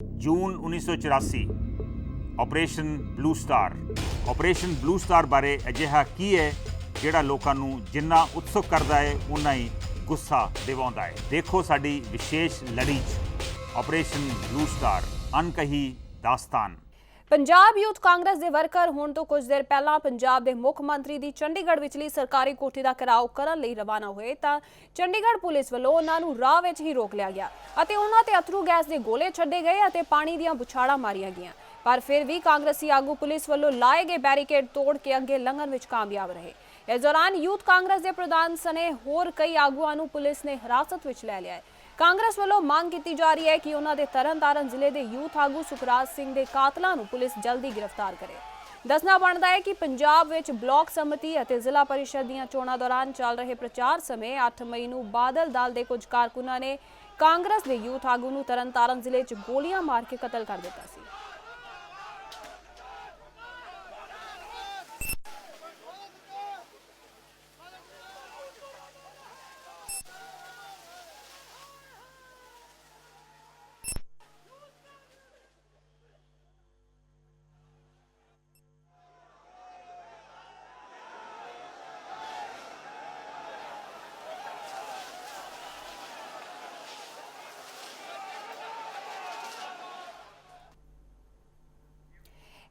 ਜੂਨ 1984 operation blue star operation blue star ਬਾਰੇ ਅਜਿਹਾ ਕੀ ਹੈ, ਜਿਹੜਾ ਲੋਕਾਂ ਨੂੰ ਜਿੰਨਾ ਉਤਸੁਕ ਕਰਦਾ ਹੈ ਉਨਾ ਹੀ ਗੁੱਸਾ ਦਿਵਾਉਂਦਾ ਹੈ। ਦੇਖੋ ਸਾਡੀ ਵਿਸ਼ੇਸ਼ ਲੜੀ 'ਚ ਆਪਰੇਸ਼ਨ ਬਲੂ ਸਟਾਰ ਅਨਕਹੀ ਦਾਸਤਾਨ। ਪੰਜਾਬ ਯੂਥ ਕਾਂਗਰਸ ਦੇ ਵਰਕਰ ਹੁਣ ਤੋਂ ਕੁਝ ਦੇਰ ਪਹਿਲਾਂ ਪੰਜਾਬ ਦੇ ਮੁੱਖ ਮੰਤਰੀ ਦੀ ਚੰਡੀਗੜ੍ਹ ਵਿਚਲੀ ਸਰਕਾਰੀ ਕੋਠੀ ਦਾ ਘਿਰਾਓ ਕਰਨ ਲਈ ਰਵਾਨਾ ਹੋਏ ਤਾਂ ਚੰਡੀਗੜ੍ਹ ਪੁਲਿਸ ਵੱਲੋਂ ਉਹਨਾਂ ਨੂੰ ਰਾਹ ਵਿੱਚ ਹੀ ਰੋਕ ਲਿਆ ਗਿਆ ਅਤੇ ਉਹਨਾਂ ਤੇ ਅਥਰੂ ਗੈਸ ਦੇ ਗੋਲੇ ਛੱਡੇ ਗਏ ਅਤੇ ਪਾਣੀ ਦੀਆਂ ਬੁਛਾੜਾਂ ਮਾਰੀਆਂ ਗਈਆਂ। ਪਰ ਫਿਰ ਵੀ ਕਾਂਗਰਸੀ ਆਗੂ ਪੁਲਿਸ ਵੱਲੋਂ ਲਾਏ ਗਏ ਬੈਰੀਕੇਡ ਤੋੜ ਕੇ ਅੱਗੇ ਲੰਘਣ ਵਿੱਚ ਕਾਮਯਾਬ ਰਹੇ। ਇਸ ਦੌਰਾਨ ਯੂਥ ਕਾਂਗਰਸ ਦੇ ਪ੍ਰਧਾਨ ਸਨੇ ਹੋਰ ਕਈ ਆਗੂਆਂ ਨੂੰ ਪੁਲਿਸ ਨੇ ਹਿਰਾਸਤ ਵਿੱਚ ਲੈ ਲਿਆ ਹੈ। ਕਾਂਗਰਸ ਵੱਲੋਂ ਮੰਗ ਕੀਤੀ ਜਾ ਰਹੀ ਹੈ ਕਿ ਉਹਨਾਂ ਦੇ ਤਰਨਤਾਰਨ ਜ਼ਿਲ੍ਹੇ ਦੇ ਯੂਥ ਆਗੂ ਸੁਖਰਾਜ ਸਿੰਘ ਦੇ ਕਾਤਲਾਂ ਨੂੰ ਪੁਲਿਸ ਜਲਦੀ ਗ੍ਰਿਫਤਾਰ ਕਰੇ। ਦੱਸਣਾ ਬਣਦਾ ਹੈ ਕਿ ਪੰਜਾਬ ਵਿੱਚ ਬਲਾਕ ਸਮਿਤੀ ਅਤੇ ਜ਼ਿਲ੍ਹਾ ਪਰਿਸ਼ਦ ਦੀਆਂ ਚੋਣਾਂ ਦੌਰਾਨ ਚੱਲ ਰਹੇ ਪ੍ਰਚਾਰ ਸਮੇਂ 8 ਮਈ ਨੂੰ ਬਾਦਲ ਦਲ ਦੇ ਕੁਝ ਕਾਰਕੁਨਾਂ ਨੇ ਕਾਂਗਰਸ ਦੇ ਯੂਥ ਆਗੂ ਨੂੰ ਤਰਨਤਾਰਨ ਜ਼ਿਲ੍ਹੇ 'ਚ ਗੋਲੀਆਂ ਮਾਰ ਕੇ ਕਤਲ ਕਰ ਦਿੱਤਾ ਸੀ।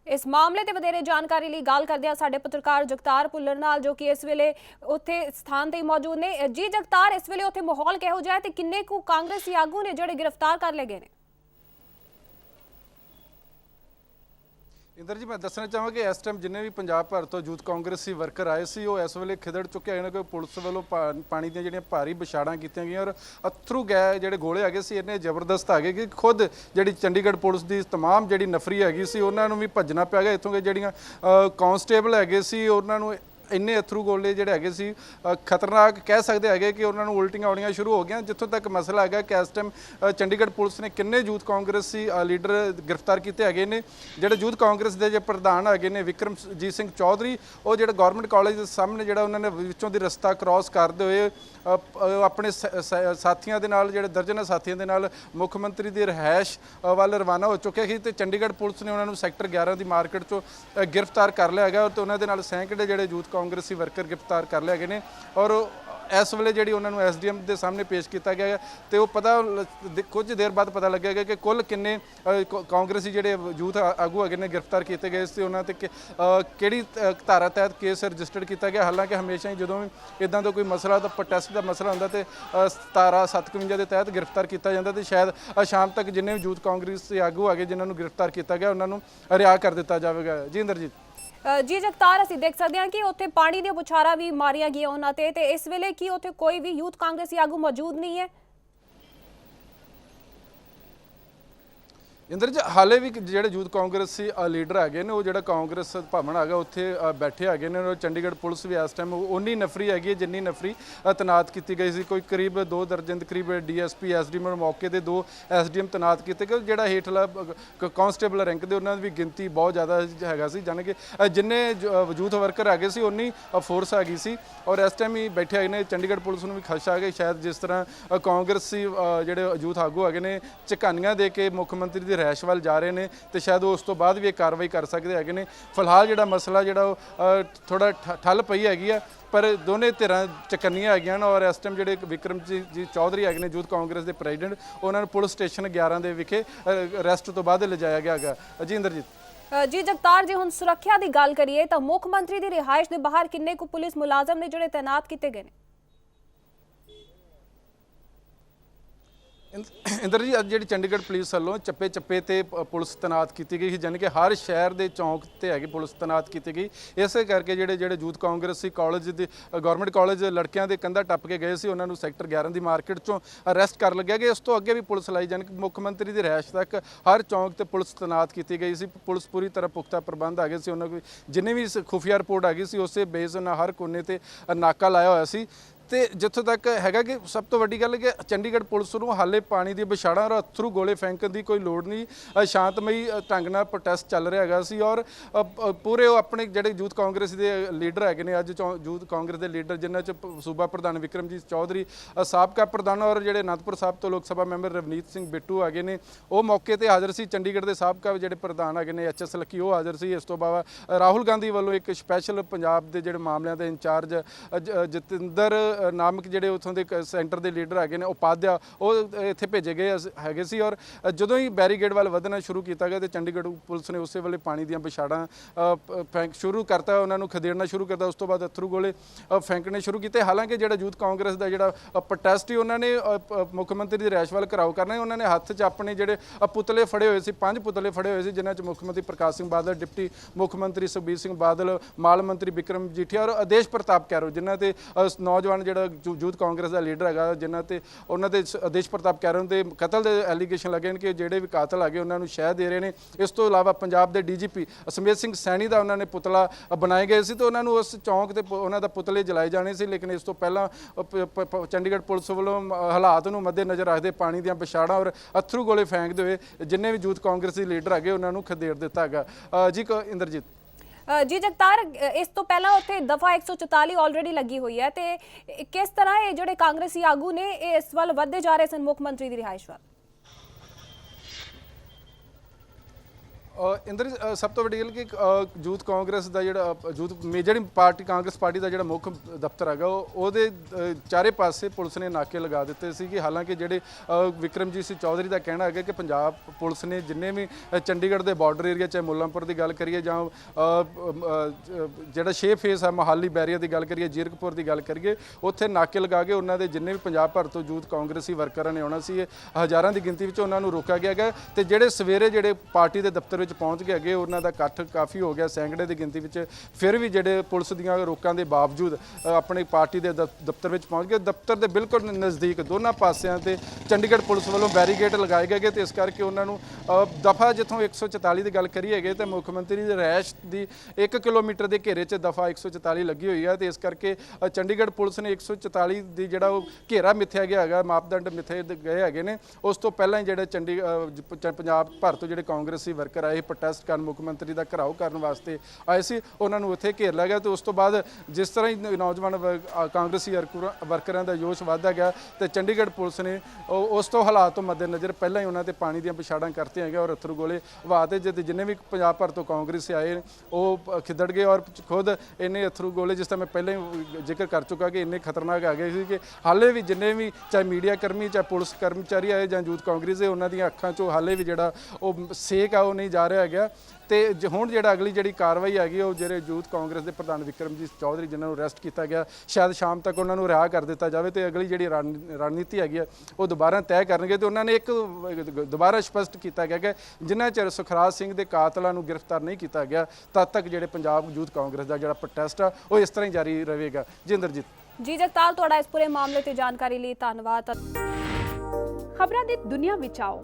ਇਸ ਮਾਮਲੇ ਤੇ ਵਧੇਰੇ ਜਾਣਕਾਰੀ ਲਈ ਗੱਲ ਕਰਦੇ ਹਾਂ ਸਾਡੇ ਪੱਤਰਕਾਰ ਜਗਤਾਰ ਭੁੱਲਰ ਨਾਲ, ਜੋ ਕਿ ਇਸ ਵੇਲੇ ਉੱਥੇ ਸਥਾਨ ਤੇ ਹੀ ਮੌਜੂਦ ਨੇ। ਜੀ ਜਗਤਾਰ, ਇਸ ਵੇਲੇ ਉੱਥੇ ਮਾਹੌਲ ਕਿਹੋ ਜਿਹਾ ਹੈ ਤੇ ਕਿੰਨੇ ਕੁ ਕਾਂਗਰਸੀ ਆਗੂ ਨੇ ਜਿਹੜੇ ਗ੍ਰਿਫਤਾਰ ਕਰ ਲਏ ਗਏ ਨੇ? ਇੰਦਰ ਜੀ ਮੈਂ ਦੱਸਣਾ ਚਾਹਾਂਗਾ ਕਿ ਇਸ ਟਾਈਮ ਜਿੰਨੇ ਵੀ ਪੰਜਾਬ ਭਰ ਤੋਂ ਯੂਥ ਕਾਂਗਰਸੀ ਵਰਕਰ ਆਏ ਸੀ ਉਹ ਇਸ ਵੇਲੇ ਖਿਦੜ ਚੁੱਕੇ ਹੋਏ ਨੇ ਕਿ ਪੁਲਿਸ ਵੱਲੋਂ ਪਾ- ਪਾਣੀ ਦੀਆਂ ਜਿਹੜੀਆਂ ਭਾਰੀ ਵਿਛਾੜਾਂ ਕੀਤੀਆਂ ਗਈਆਂ ਔਰ ਅਥਰੂ ਗੈ ਜਿਹੜੇ ਗੋਲੇ ਹੈਗੇ ਸੀ ਇੰਨੇ ਜ਼ਬਰਦਸਤ ਹੈਗੇ ਕਿ ਖੁਦ ਜਿਹੜੀ ਚੰਡੀਗੜ੍ਹ ਪੁਲਿਸ ਦੀ तमाम ਜਿਹੜੀ ਨਫਰੀ ਹੈਗੀ ਸੀ ਉਹਨਾਂ ਨੂੰ ਵੀ ਭੱਜਣਾ ਪਿਆ ਗਿਆ ਇੱਥੋਂ ਦੇ ਜਿਹੜੀਆਂ ਕਾਂਸਟੇਬਲ ਹੈਗੇ ਸੀ ਉਹਨਾਂ ਨੂੰ ਇੰਨੇ ਅਥਰੂ ਗੋਲੇ ਜਿਹੜੇ ਹੈਗੇ ਸੀ ਖਤਰਨਾਕ ਕਹਿ ਸਕਦੇ ਹੈਗੇ ਕਿ ਉਹਨਾਂ ਨੂੰ ਉਲਟੀਆਂ ਆਉਣੀਆਂ ਸ਼ੁਰੂ ਹੋ ਗਈਆਂ। ਜਿੱਥੋਂ ਤੱਕ ਮਸਲਾ ਹੈਗਾ ਕਿ ਇਸ ਟਾਈਮ ਚੰਡੀਗੜ੍ਹ ਪੁਲਿਸ ਨੇ ਕਿੰਨੇ ਯੂਥ ਕਾਂਗਰਸੀ ਲੀਡਰ ਗ੍ਰਿਫਤਾਰ ਕੀਤੇ ਹੈਗੇ ਨੇ। ਜਿਹੜੇ ਯੂਥ ਕਾਂਗਰਸ ਦੇ ਜੇ ਪ੍ਰਧਾਨ ਹੈਗੇ ਨੇ ਵਿਕਰਮਜੀਤ ਸਿੰਘ ਚੌਧਰੀ, ਉਹ ਜਿਹੜਾ ਗਵਰਨਮੈਂਟ ਕਾਲਜ ਦੇ ਸਾਹਮਣੇ ਜਿਹੜਾ ਉਹਨਾਂ ਨੇ ਵਿੱਚੋਂ ਦੀ ਰਸਤਾ ਕ੍ਰਾਸ ਕਰਦੇ ਹੋਏ ਆਪਣੇ ਸ- ਸ- ਸਾਥੀਆਂ ਦੇ ਨਾਲ, ਜਿਹੜੇ ਦਰਜਨਾਂ ਸਾਥੀਆਂ ਦੇ ਨਾਲ ਮੁੱਖ ਮੰਤਰੀ ਦੀ ਰਿਹਾਇਸ਼ ਵੱਲ ਰਵਾਨਾ ਹੋ ਚੁੱਕਿਆ ਸੀ ਤੇ ਚੰਡੀਗੜ੍ਹ ਪੁਲਿਸ ਨੇ ਉਹਨਾਂ ਨੂੰ ਸੈਕਟਰ 11 ਦੀ ਮਾਰਕੀਟ ਚੋਂ ਗ੍ਰਿਫਤਾਰ ਕਰ ਲਿਆ ਹੈਗਾ। ਤੇ ਉਹਨਾਂ ਦੇ ਨਾਲ ਸੈਂਕੜੇ ਜਿਹੜੇ ਯੂਥ ਕਾਂਗਰਸੀ ਵਰਕਰ ਗ੍ਰਿਫਤਾਰ ਕਰ ਲਿਆ ਗਏ ਨੇ ਔਰ ਇਸ ਵੇਲੇ ਜਿਹੜੀ ਉਹਨਾਂ ਨੂੰ ਐਸਡੀਐਮ ਦੇ ਸਾਹਮਣੇ ਪੇਸ਼ ਕੀਤਾ ਗਿਆ ਹੈ ਤੇ ਉਹ ਪਤਾ ਕੁਝ ਦੇਰ ਬਾਅਦ ਪਤਾ ਲੱਗੇਗਾ ਕਿ ਕੁੱਲ ਕਿੰਨੇ ਅ, ਕਾਂਗਰਸੀ ਜਿਹੜੇ ਯੂਥ ਆਗੂ ਹੈਗੇ ਨੇ ਗ੍ਰਿਫਤਾਰ ਕੀਤੇ ਗਏ ਸੀ ਉਹਨਾਂ ਤੇ ਕਿ- ਕਿਹੜੀ ਧਾਰਾ ਤਹਿਤ ਕੇਸ ਰਜਿਸਟਰਡ ਕੀਤਾ ਗਿਆ। ਹਾਲਾਂਕਿ ਹਮੇਸ਼ਾ ਹੀ ਜਦੋਂ ਵੀ ਇਦਾਂ ਦਾ ਕੋਈ ਮਸਲਾ ਤਾਂ ਪ੍ਰੋਟੈਸਟ ਦਾ ਮਸਲਾ ਹੁੰਦਾ ਤੇ ਧਾਰਾ 17 751 ਦੇ ਤਹਿਤ ਗ੍ਰਿਫਤਾਰ ਕੀਤਾ ਜਾਂਦਾ ਤੇ ਸ਼ਾਇਦ ਸ਼ਾਮ ਤੱਕ ਜਿੰਨੇ ਵੀ ਯੂਥ ਕਾਂਗਰਸੀ ਆਗੂ ਹੈਗੇ ਜਿਨ੍ਹਾਂ ਨੂੰ ਗ੍ਰਿਫਤਾਰ ਕੀਤਾ ਗਿਆ ਉਹਨਾਂ ਨੂੰ ਰਿਹਾ ਕਰ ਦਿੱਤਾ ਜਾਵੇਗਾ। ਜੀ ਇੰਦਰਜੀਤ। ਜੀ ਜਗਤਾਰ, ਅਸੀਂ ਦੇਖ ਸਕਦੇ ਹਾਂ ਕਿ ਉੱਥੇ ਪਾਣੀ ਦੀਆਂ ਬੁਛਾਰਾਂ ਵੀ ਮਾਰੀਆਂ ਗਈਆਂ ਉਹਨਾਂ ਤੇ ਤੇ ਇਸ ਵੇਲੇ ਕੀ ਉੱਥੇ ਕੋਈ ਵੀ ਯੂਥ ਕਾਂਗਰਸੀ ਆਗੂ ਮੌਜੂਦ ਨਹੀਂ ਹੈ? ਇੰਦਰ ਜੀ ਹਾਲੇ ਵੀ ਜਿਹੜੇ ਯੂਥ ਕਾਂਗਰਸੀ ਲੀਡਰ ਹੈਗੇ ਨੇ ਉਹ ਜਿਹੜਾ ਕਾਂਗਰਸ ਭਵਨ ਹੈਗਾ ਉੱਥੇ ਬੈਠੇ ਹੈਗੇ ਨੇ ਔਰ ਚੰਡੀਗੜ੍ਹ ਪੁਲਿਸ ਵੀ ਇਸ ਟਾਈਮ ਉਨੀ ਨਫਰੀ ਹੈਗੀ ਹੈ ਜਿੰਨੀ ਨਫਰੀ ਅ, ਤੈਨਾਤ ਕੀਤੀ ਗਈ ਸੀ। ਕੋਈ ਕਰੀਬ 2 ਦਰਜਨ ਦੇ ਕਰੀਬ ਡੀਐਸਪੀ ਐਸਡੀਐਮ ਮੌਕੇ ਤੇ ਦੋ ਐਸਡੀਐਮ ਤੈਨਾਤ ਕੀਤੇ ਗਏ। ਜਿਹੜਾ ਹੇਠਲਾ ਕਾਂਸਟੇਬਲ ਰੈਂਕ ਦੇ ਉਹਨਾਂ ਦੀ ਵੀ ਗਿਣਤੀ ਬਹੁਤ ਜ਼ਿਆਦਾ ਹੈਗਾ ਸੀ। ਜਾਣੀ ਕਿ ਜਿੰਨੇ ਯੂਥ ਵਰਕਰ ਹੈਗੇ ਸੀ ਉਨੀ ਫੋਰਸ ਹੈਗੀ ਸੀ। ਔਰ ਇਸ ਟਾਈਮ ਹੀ ਬੈਠੇ ਹੈਗੇ ਨੇ ਚੰਡੀਗੜ੍ਹ ਪੁਲਿਸ ਨੂੰ ਵੀ ਖਦਸ਼ਾ ਆ ਕਿ ਸ਼ਾਇਦ ਜਿਸ ਤਰ੍ਹਾਂ ਕਾਂਗਰਸੀ ਜਿਹੜੇ ਯੂਥ ਆਗੂ ਹੈਗੇ ਨੇ ਝਕਾਨੀਆਂ ਦੇ ਕੇ ਮੁੱਖ ਮੰਤਰੀ ਦੇ ਰਿਹਾਇਸ਼ ਵੱਲ ਜਾ ਰਹੇ ਨੇ ਤੇ ਸ਼ਾਇਦ ਉਸ ਤੋਂ ਬਾਅਦ ਵੀ ਇਹ ਕਾਰਵਾਈ ਕਰ ਸਕਦੇ ਹੈਗੇ ਨੇ। ਫਿਲਹਾਲ ਜਿਹੜਾ ਮਸਲਾ ਜਿਹੜਾ ਉਹ ਥੋੜਾ ਠੱਲ ਪਈ ਹੈਗੀ ਆ ਪਰ ਦੋਨੇ ਧਿਰਾਂ ਚਕੰਨੀਆਂ ਹੈਗੀਆਂ ਨੇ ਔਰ ਇਸ ਟਾਈਮ ਜਿਹੜੇ ਵਿਕਰਮਜੀਤ ਜੀ ਚੌਧਰੀ ਹੈਗੇ ਨੇ ਯੂਥ ਕਾਂਗਰਸ ਦੇ ਪ੍ਰੈਜ਼ੀਡੈਂਟ ਉਹਨਾਂ ਨੂੰ ਪੁਲਿਸ ਸਟੇਸ਼ਨ 11 ਦੇ ਵਿਖੇ ਅਰੈਸਟ ਤੋਂ ਬਾਅਦ ਲਿਜਾਇਆ ਗਿਆ ਹੈਗਾ। ਅਜਿੰਦਰਜੀਤ। ਅ, ਜੀ ਜਗਤਾਰ ਜੇ ਹੁਣ ਸੁਰੱਖਿਆ ਦੀ ਗੱਲ ਕਰੀਏ ਤਾਂ ਮੁੱਖ ਮੰਤਰੀ ਦੀ ਰਿਹਾਇਸ਼ ਦੇ ਬਾਹਰ ਕਿੰਨੇ ਕੁ ਪੁਲਿਸ ਮੁਲਾਜ਼ਮ ਨੇ ਜਿਹੜੇ ਤਾਇਨਾਤ ਕੀਤੇ ਗਏ ਨੇ? ਇੰਦਰ ਜੀ, ਅੱਜ ਜਿਹੜੀ ਚੰਡੀਗੜ੍ਹ ਪੁਲਿਸ ਵੱਲੋਂ ਚੱਪੇ ਚੱਪੇ ਤੇ ਪ- ਪੁਲਿਸ ਤੈਨਾਤ ਕੀਤੀ ਗਈ ਸੀ, ਜਾਣੀ ਕਿ ਹਰ ਸ਼ਹਿਰ ਦੇ ਚੌਂਕ ਤੇ ਹੈਗੀ ਪੁਲਿਸ ਤੈਨਾਤ ਕੀਤੀ ਗਈ। ਇਸੇ ਕਰਕੇ ਜਿਹੜੇ ਜਿਹੜੇ ਯੂਥ ਕਾਂਗਰਸੀ ਕਾਲਜ ਦੇ ਗਵਰਨਮੈਂਟ ਕਾਲਜ ਲੜਕਿਆਂ ਦੇ ਕੰਧਾ ਟੱਪ ਕੇ ਗਏ ਸੀ, ਉਹਨਾਂ ਨੂੰ ਸੈਕਟਰ 11 ਦੀ ਮਾਰਕੀਟ ਚੋਂ ਅਰੈਸਟ ਕਰ ਲੱਗਿਆ ਗਿਆ। ਇਸ ਤੋਂ ਅੱਗੇ ਵੀ ਪੁਲਿਸ ਲਾਈ, ਜਾਣੀ ਕਿ ਮੁੱਖ ਮੰਤਰੀ ਦੀ ਰਿਹਾਇਸ਼ ਤੱਕ ਹਰ ਚੌਂਕ ਤੇ ਪੁਲਿਸ ਤੈਨਾਤ ਕੀਤੀ ਗਈ ਸੀ। ਪੁਲਿਸ ਪੂਰੀ ਤਰ੍ਹਾਂ ਪੁਖਤਾ ਪ੍ਰਬੰਧ ਆ ਗਏ ਸੀ, ਉਹਨਾਂ ਕੋਲ ਜਿੰਨੇ ਵੀ ਸ- ਖੁਫੀਆ ਰਿਪੋਰਟ ਹੈਗੀ ਸੀ, ਉਸੇ ਬੇਸ ਨਾਲ ਹਰ ਕੋਨੇ ਤੇ ਨਾਕਾ ਲਾਇਆ ਹੋਇਆ ਸੀ। ਤੇ ਜਿੱਥੋਂ ਤੱਕ ਹੈਗਾ ਕਿ ਸਭ ਤੋਂ ਵੱਡੀ ਗੱਲ ਕਿ ਚੰਡੀਗੜ੍ਹ ਪੁਲਿਸ ਨੂੰ ਹਾਲੇ ਪਾਣੀ ਦੀ ਵਿਛਾੜਾਂ ਔਰ ਅਥਰੂ ਗੋਲੇ ਫੈਂਕਣ ਦੀ ਕੋਈ ਲੋੜ ਨਹੀਂ ਸ਼ਾਂਤਮਈ ਢੰਗ ਨਾਲ ਪ੍ਰੋਟੈਸਟ ਚੱਲ ਰਿਹਾ ਹੈਗਾ ਸੀ ਔਰ ਪੂਰੇ ਉਹ ਆਪਣੇ ਜਿਹੜੇ ਯੂਥ ਕਾਂਗਰਸ ਦੇ ਲੀਡਰ ਹੈਗੇ ਨੇ ਅੱਜ ਚੌ- ਯੂਥ ਕਾਂਗਰਸ ਦੇ ਲੀਡਰ ਜਿਨ੍ਹਾਂ ਚ ਪ- ਸੂਬਾ ਪ੍ਰਧਾਨ ਵਿਕਰਮਜੀਤ ਚੌਧਰੀ ਸਾਬਕਾ ਪ੍ਰਧਾਨ ਔਰ ਜਿਹੜੇ ਅਨੰਦਪੁਰ ਸਾਹਿਬ ਤੋਂ ਲੋਕ ਸਭਾ ਮੈਂਬਰ ਰਵਨੀਤ ਸਿੰਘ ਬਿੱਟੂ ਹੈਗੇ ਨੇ, ਉਹ ਮੌਕੇ ਤੇ ਹਾਜ਼ਰ ਸੀ। ਚੰਡੀਗੜ੍ਹ ਦੇ ਸਾਬਕਾ ਜਿਹੜੇ ਪ੍ਰਧਾਨ ਹੈਗੇ ਨੇ ਐਚਐਸ ਲੱਕੀ, ਉਹ ਹਾਜ਼ਰ ਸੀ। ਇਸ ਤੋਂ ਇਲਾਵਾ ਰਾਹੁਲ ਗਾਂਧੀ ਵੱਲੋਂ ਇੱਕ ਸਪੈਸ਼ਲ ਪੰਜਾਬ ਦੇ ਜਿਹੜੇ ਮਾਮਲਿਆਂ ਦੇ ਇੰਚਾਰਜ ਜ- ਜਤਿੰਦਰ ਨਾਮਕ ਜਿਹੜੇ ਉਥੋਂ ਦੇ ਕ- ਸੈਂਟਰ ਦੇ ਲੀਡਰ ਹੈਗੇ ਨੇ, ਉਪਾਧਿਆ, ਉਹ ਇੱਥੇ ਭੇਜੇ ਗਏ ਹੈਗੇ ਸੀ ਔਰ ਜਦੋਂ ਹੀ ਬੈਰੀਗੇਡ ਵੱਲ ਵਧਣਾ ਸ਼ੁਰੂ ਕੀਤਾ ਗਿਆ ਤੇ ਚੰਡੀਗੜ੍ਹ ਪੁਲਿਸ ਨੇ ਉਸੇ ਵੇਲੇ ਪਾਣੀ ਦੀਆਂ ਵਿਛਾੜਾਂ ਫੈਂਕ, ਸ਼ੁਰੂ ਕਰਤਾ, ਉਹਨਾਂ ਨੂੰ ਖਦੇੜਨਾ ਸ਼ੁਰੂ ਕਰਤਾ, ਉਸ ਤੋਂ ਬਾਅਦ ਅਥਰੂ ਗੋਲੇ ਫੈਂਕਣੇ ਸ਼ੁਰੂ ਕੀਤੇ। ਹਾਲਾਂਕਿ ਜਿਹੜਾ ਯੂਥ ਕਾਂਗਰਸ ਦਾ ਜਿਹੜਾ ਪ੍ਰੋਟੈਸਟ ਹੀ ਉਹਨਾਂ ਨੇ ਮੁੱਖ ਮੰਤਰੀ ਦੀ ਰਿਹਾਇਸ਼ ਵੱਲ ਘਰਾਓ ਕਰਨਾ ਉਹਨਾਂ ਨੇ ਹੱਥ 'ਚ ਆਪਣੇ ਜਿਹੜੇ ਪੁਤਲੇ ਫੜੇ ਹੋਏ ਸੀ, ਪੰਜ ਪੁਤਲੇ ਫੜੇ ਹੋਏ ਸੀ, ਜਿਨ੍ਹਾਂ 'ਚ ਮੁੱਖ ਮੰਤਰੀ ਪ੍ਰਕਾਸ਼ ਸਿੰਘ ਬਾਦਲ, ਡਿਪਟੀ ਮੁੱਖ ਮੰਤਰੀ ਸੁਖਬੀਰ ਸਿੰਘ ਬਾਦਲ, ਮਾਲ ਮੰਤਰੀ ਵਿਕਰਮ ਜੀਠੀਆ ਔਰ ਆਦੇਸ਼ ਪ੍ਰਤਾਪ ਕੈਰੋ ਜਿਨ੍ਹਾਂ ਤੇ ਨੌਜਵਾਨ ਜਿਹੜਾ ਯੂ- ਯੂਥ ਕਾਂਗਰਸ ਦਾ ਲੀਡਰ ਹੈਗਾ, ਜਿਨ੍ਹਾਂ ਤੇ ਉਹਨਾਂ ਤੇ ਸ- ਆਦੇਸ਼ ਪ੍ਰਤਾਪ ਕੈਰੋ ਦੇ ਕਤਲ ਦੇ ਐਲੀਗੇਸ਼ਨ ਲੱਗੇ ਨੇ ਕਿ ਜਿਹੜੇ ਵੀ ਕਾਤਲ ਹੈਗੇ, ਉਹਨਾਂ ਨੂੰ ਸ਼ਹਿ ਦੇ ਰਹੇ ਨੇ। ਇਸ ਤੋਂ ਇਲਾਵਾ ਪੰਜਾਬ ਦੇ ਡੀਜੀਪੀ ਸਮੇਤ ਸਿੰਘ ਸੈਣੀ ਦਾ ਉਹਨਾਂ ਨੇ ਪੁਤਲਾ ਬਣਾਏ ਗਏ ਸੀ ਤੇ ਉਹਨਾਂ ਨੂੰ ਉਸ ਚੌਂਕ ਤੇ ਪ- ਉਹਨਾਂ ਦਾ ਪੁਤਲੇ ਜਲਾਏ ਜਾਣੇ ਸੀ, ਲੇਕਿਨ ਇਸ ਤੋਂ ਪਹਿਲਾਂ ਪ- ਪ- ਚੰਡੀਗੜ੍ਹ ਪੁਲਿਸ ਵੱਲੋਂ ਹਾਲਾਤ ਨੂੰ ਮੱਦੇਨਜ਼ਰ ਰੱਖਦੇ ਪਾਣੀ ਦੀਆਂ ਵਿਛਾੜਾਂ ਔਰ ਅਥਰੂ ਗੋਲੇ ਫੈਂਕਦੇ ਹੋਏ ਜਿੰਨੇ ਵੀ ਯੂਥ ਕਾਂਗਰਸੀ ਲੀਡਰ ਹੈਗੇ, ਉਹਨਾਂ ਨੂੰ ਖਦੇੜ ਦਿੱਤਾ ਹੈਗਾ। ਜੀ ਕ- ਇੰਦਰਜੀਤ। ਜੀ ਜਗਤਾਰ ਇਸ ਤੋਂ ਪਹਿਲਾਂ ਉੱਥੇ ਦਫਾ 144 ਆਲਰੇਡੀ ਲੱਗੀ ਹੋਈ ਹੈ ਤੇ ਕਿਸ ਤਰ੍ਹਾਂ ਇਹ ਜਿਹੜੇ ਕਾਂਗਰਸੀ ਆਗੂ ਨੇ, ਇਹ ਇਸ ਵੱਲ ਵੱਧਦੇ ਜਾ ਰਹੇ ਸਨ ਮੁੱਖ ਮੰਤਰੀ ਦੀ ਰਿਹਾਇਸ਼ ਵੱਲ? ਇੰਦਰ ਸਭ ਤੋਂ ਵੱਡੀ ਗੱਲ ਕਿ ਯੂਥ ਕਾਂਗਰਸ ਦਾ ਜਿਹੜਾ ਯੂਥ ਮੇ- ਜਿਹੜੀ ਪਾਰਟੀ, ਕਾਂਗਰਸ ਪਾਰਟੀ ਦਾ ਜਿਹੜਾ ਮੁੱਖ ਦਫ਼ਤਰ ਹੈਗਾ, ਉਹ- ਉਹਦੇ ਚਾਰੇ ਪਾਸੇ ਪੁਲਿਸ ਨੇ ਨਾਕੇ ਲਗਾ ਦਿੱਤੇ ਸੀ ਕਿ ਹਾਲਾਂਕਿ ਜਿਹੜੇ ਵਿਕਰਮਜੀਤ ਸਿੰਘ ਚੌਧਰੀ ਦਾ ਕਹਿਣਾ ਹੈਗਾ ਕਿ ਪੰਜਾਬ ਪੁਲਿਸ ਨੇ ਜਿੰਨੇ ਵੀ ਚੰਡੀਗੜ੍ਹ ਦੇ ਬਾਰਡਰ ਏਰੀਆ ਚਾਹੇ ਮੁੱਲਾਂਪੁਰ ਦੀ ਗੱਲ ਕਰੀਏ ਜਾਂ ਜਿਹੜਾ ਛੇ ਫੇਸ ਹੈ, ਮਹਾਲੀ, ਬੈਰੀਆ ਦੀ ਗੱਲ ਕਰੀਏ, ਜੀਰਕਪੁਰ ਦੀ ਗੱਲ ਕਰੀਏ, ਉੱਥੇ ਨਾਕੇ ਲਗਾ ਕੇ ਉਹਨਾਂ ਦੇ ਜਿੰਨੇ ਵੀ ਪੰਜਾਬ ਭਰ ਤੋਂ ਯੂਥ ਕਾਂਗਰਸੀ ਵਰਕਰਾਂ ਨੇ ਆਉਣਾ ਸੀ, ਇਹ ਹਜ਼ਾਰਾਂ ਦੀ ਗਿਣਤੀ ਵਿੱਚ ਉਹਨਾਂ ਨੂੰ ਰੋਕਿਆ ਗਿਆ ਹੈਗਾ ਤੇ ਜਿਹੜੇ ਸਵੇਰੇ ਜਿਹੜੇ ਪਾਰਟੀ ਦੇ ਦਫ਼ਤਰ ਵਿੱਚ ਪਹੁੰਚ ਗਏ ਅੱਗੇ ਉਹਨਾਂ ਦਾ ਇਕੱਠ ਕਾਫੀ ਹੋ ਗਿਆ, ਸੈਂਕੜੇ ਦੀ ਗਿਣਤੀ ਵਿੱਚ ਫਿਰ ਵੀ ਜਿਹੜੇ ਪੁਲਿਸ ਦੀਆਂ ਰੋਕਾਂ ਦੇ ਬਾਵਜੂਦ ਆਪਣੀ ਪਾਰਟੀ ਦੇ ਦਫ਼ਤਰ ਵਿੱਚ ਪਹੁੰਚ ਗਏ। ਦਫ਼ਤਰ ਦੇ ਬਿਲਕੁਲ ਨਜ਼ਦੀਕ ਦੋਨਾਂ ਪਾਸਿਆਂ ਤੇ ਚੰਡੀਗੜ੍ਹ ਪੁਲਿਸ ਵੱਲੋਂ ਬੈਰੀਗੇਟ ਲਗਾਏ ਗਏ ਤੇ ਇਸ ਕਰਕੇ ਉਹਨਾਂ ਨੂੰ ਦਫਾ ਜਿੱਥੋਂ 144 ਦੀ ਗੱਲ ਕਰੀ ਹੈਗੇ ਤੇ ਮੁੱਖ ਮੰਤਰੀ ਦੀ ਰੈਸ਼ ਦੀ 1 ਕਿਲੋਮੀਟਰ ਦੇ ਘੇਰੇ 'ਚ ਦਫਾ 144 ਲੱਗੀ ਹੋਈ ਹੈ ਤੇ ਇਸ ਕਰਕੇ ਚੰਡੀਗੜ੍ਹ ਪੁਲਿਸ ਨੇ 144 ਦੀ ਜਿਹੜਾ ਉਹ ਘੇਰਾ ਮਿੱਥਿਆ ਗਿਆ ਹੈਗਾ, ਮਾਪਦੰਡ ਮਿੱਥੇ ਗਏ ਹੈਗੇ ਨੇ। ਉਸ ਤੋਂ ਪਹਿਲਾਂ ਹੀ ਜਿਹੜੇ ਚੰਡੀ ਪੰਜਾਬ ਭਰ ਤੋਂ ਜਿਹੜੇ ਕਾਂਗਰਸੀ ਵਰਕਰ ਆਏ ਪ੍ਰੋਟੈਸਟ ਕਰਨ ਮੁੱਖ ਮੰਤਰੀ ਦਾ ਘਰਾਓ ਕਰਨ ਵਾਸਤੇ ਆਏ ਸੀ, ਉਹਨਾਂ ਨੂੰ ਉੱਥੇ ਘੇਰ ਲਿਆ ਗਿਆ ਤੇ ਉਸ ਤੋਂ ਬਾਅਦ ਜਿਸ ਤਰ੍ਹਾਂ ਹੀ ਨੌਜਵਾਨ ਵਰ- ਕਾਂਗਰਸੀ ਵਰਕਰਾਂ- ਦਾ ਜੋਸ਼ ਵਧਦਾ ਗਿਆ ਤੇ ਚੰਡੀਗੜ੍ਹ ਪੁਲਿਸ ਨੇ ਉਹ- ਉਸ ਤੋਂ ਹਾਲਾਤ ਤੋਂ ਮੱਦੇਨਜ਼ਰ ਪਹਿਲਾਂ ਹੀ ਉਹਨਾਂ ਤੇ ਪਾਣੀ ਦੀਆਂ ਵਿਛਾੜਾਂ ਕਰਤੀਆਂ ਹੈਗੇ ਔਰ ਅਥਰੂ ਗੋਲੇ ਵਾਤੇ ਜਿੱਤੇ ਜਿੰਨੇ ਵੀ ਪੰਜਾਬ ਭਰ ਤੋਂ ਕਾਂਗਰਸੀ ਆਏ, ਉਹ ਖਿੱਦੜ ਗਏ ਔਰ ਖੁਦ ਇੰਨੇ ਅਥਰੂ ਗੋਲੇ ਜਿਸ ਤਰ੍ਹਾਂ ਮੈਂ ਪਹਿਲਾਂ ਹੀ ਜ਼ਿਕਰ ਕਰ ਚੁੱਕਾ ਕਿ ਇੰਨੇ ਖਤਰਨਾਕ ਆ ਗਏ ਸੀ ਕਿ ਹਾਲੇ ਵੀ ਜਿੰਨੇ ਵੀ ਚਾਹੇ ਮੀਡੀਆ ਕਰਮੀ, ਚਾਹੇ ਪੁਲਿਸ ਕਰਮਚਾਰੀ ਆਏ ਜਾਂ ਯੂਥ ਕਾਂਗਰਸ ਦੇ ਉਹਨਾਂ ਦੀਆਂ ਅੱਖਾਂ 'ਚੋਂ ਹਾਲੇ ਵੀ ਜਿਹੜਾ ਉਹ ਸੇਕ ਆ, ਉਹ ਨਹੀਂ ਜਾ ਰਿਹਾ ਹੈਗਾ। ਤੇ ਜ- ਹੁਣ ਜਿਹੜਾ ਅਗਲੀ ਜਿਹੜੀ ਕਾਰਵਾਈ ਹੈਗੀ, ਉਹ ਜਿਹੜੇ ਯੂਥ ਕਾਂਗਰਸ ਦੇ ਪ੍ਰਧਾਨ ਵਿਕਰਮਜੀਤ ਚੌਧਰੀ ਜਿਨ੍ਹਾਂ ਨੂੰ ਅਰੈਸਟ ਕੀਤਾ ਗਿਆ, ਸ਼ਾਇਦ ਸ਼ਾਮ ਤੱਕ ਉਹਨਾਂ ਨੂੰ ਰਿਹਾ ਕਰ ਦਿੱਤਾ ਜਾਵੇ ਤੇ ਅਗਲੀ ਜਿਹੜੀ ਰਣ- ਰਣਨੀਤੀ ਹੈਗੀ ਹੈ ਉਹ ਦੁਬਾਰਾ ਤੈਅ ਕਰਨਗੇ ਤੇ ਉਹਨਾਂ ਨੇ ਇੱਕ ਵ- ਦੁਬਾਰਾ ਸਪਸ਼ਟ ਕੀਤਾ ਗਿਆ ਕਿ ਜਿੰਨਾ ਚਿਰ ਸੁਖਰਾਜ ਸਿੰਘ ਦੇ ਕਾਤਲਾਂ ਨੂੰ ਗ੍ਰਿਫਤਾਰ ਨਹੀਂ ਕੀਤਾ ਗਿਆ, ਤਦ ਤੱਕ ਜਿਹੜੇ ਪੰਜਾਬ ਯੂਥ ਕਾਂਗਰਸ ਦਾ ਜਿਹੜਾ ਪ੍ਰੋਟੈਸਟ ਆ, ਉਹ ਇਸ ਤਰ੍ਹਾਂ ਹੀ ਜਾਰੀ ਰਹੇਗਾ। ਜਿੰਦਰਜੀਤ। ਜੀ ਜਗਤਾਲ ਤੁਹਾਡਾ ਇਸ ਪੂਰੇ ਮਾਮਲੇ ਤੇ ਜਾਣਕਾਰੀ ਲਈ ਧੰਨਵਾਦ। ਖਬਰਾਂ ਦੀ ਦੁਨੀਆ ਵਿੱਚ ਆਓ।